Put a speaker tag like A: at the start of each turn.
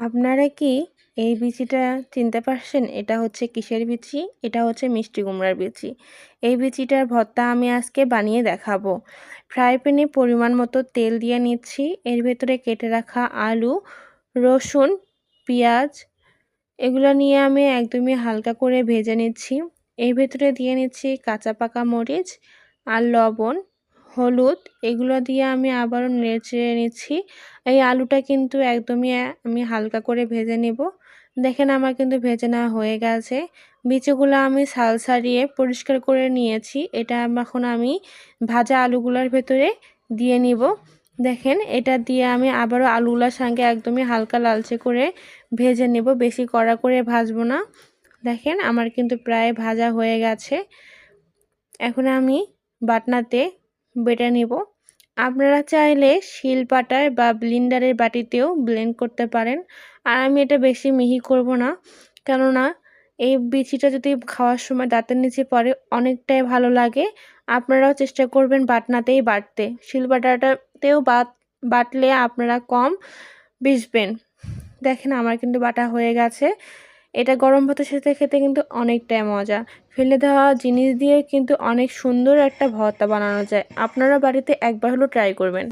A: আপনারা কি এই বিচিটা চিনতে পারছেন? এটা হচ্ছে কিসের বিচি? এটা হচ্ছে মিষ্টি কুমড়ার বিচি। এই বিচিটার ভর্তা আমি আজকে বানিয়ে দেখাবো। ফ্রাই প্যানে পরিমাণ মতো তেল দিয়ে নিচ্ছি। এর ভেতরে কেটে রাখা আলু, রসুন, পেঁয়াজ, এগুলো নিয়ে আমি একদমই হালকা করে ভেজে নিচ্ছি। এর ভেতরে দিয়ে নিচ্ছি কাঁচা পাকা মরিচ আর লবণ। হলুদ, এগুলো দিয়ে আমি আবারও নেড়ে নিচ্ছি। এই আলুটা কিন্তু একদমই আমি হালকা করে ভেজে নেব। দেখেন আমার কিন্তু ভেজে নেওয়া হয়ে গেছে। বিচিগুলো আমি সাল সারিয়ে পরিষ্কার করে নিয়েছি। এটা এখন আমি ভাজা আলুগুলোর ভেতরে দিয়ে নিব। দেখেন, এটা দিয়ে আমি আবারও আলুগুলোর সঙ্গে একদমই হালকা লালচে করে ভেজে নেব। বেশি কড়া করে ভাজবো না। দেখেন, আমার কিন্তু প্রায় ভাজা হয়ে গেছে। এখন আমি বাটনাতে বেটে নেব। আপনারা চাইলে শিল পাটায় বা ব্লিন্ডারের বাটিতেও ব্লেন্ড করতে পারেন। আর আমি এটা বেশি মিহি করব না, কেননা এই বিচিটা যদি খাওয়ার সময় দাঁতের নিচে পড়ে, অনেকটাই ভালো লাগে। আপনারাও চেষ্টা করবেন বাটনাতেই বাটতে। শিল বাটাটাতেও বাট বাটলে আপনারা কম বিষবেন দেখেন আমার কিন্তু বাটা হয়ে গেছে। এটা গরম ভাতের সাথে খেতে কিন্তু অনেকটাই মজা। ফেলে দেওয়া জিনিস দিয়ে কিন্তু অনেক সুন্দর একটা ভর্তা বানানো যায়। আপনারা বাড়িতে একবার হলো ট্রাই করবেন।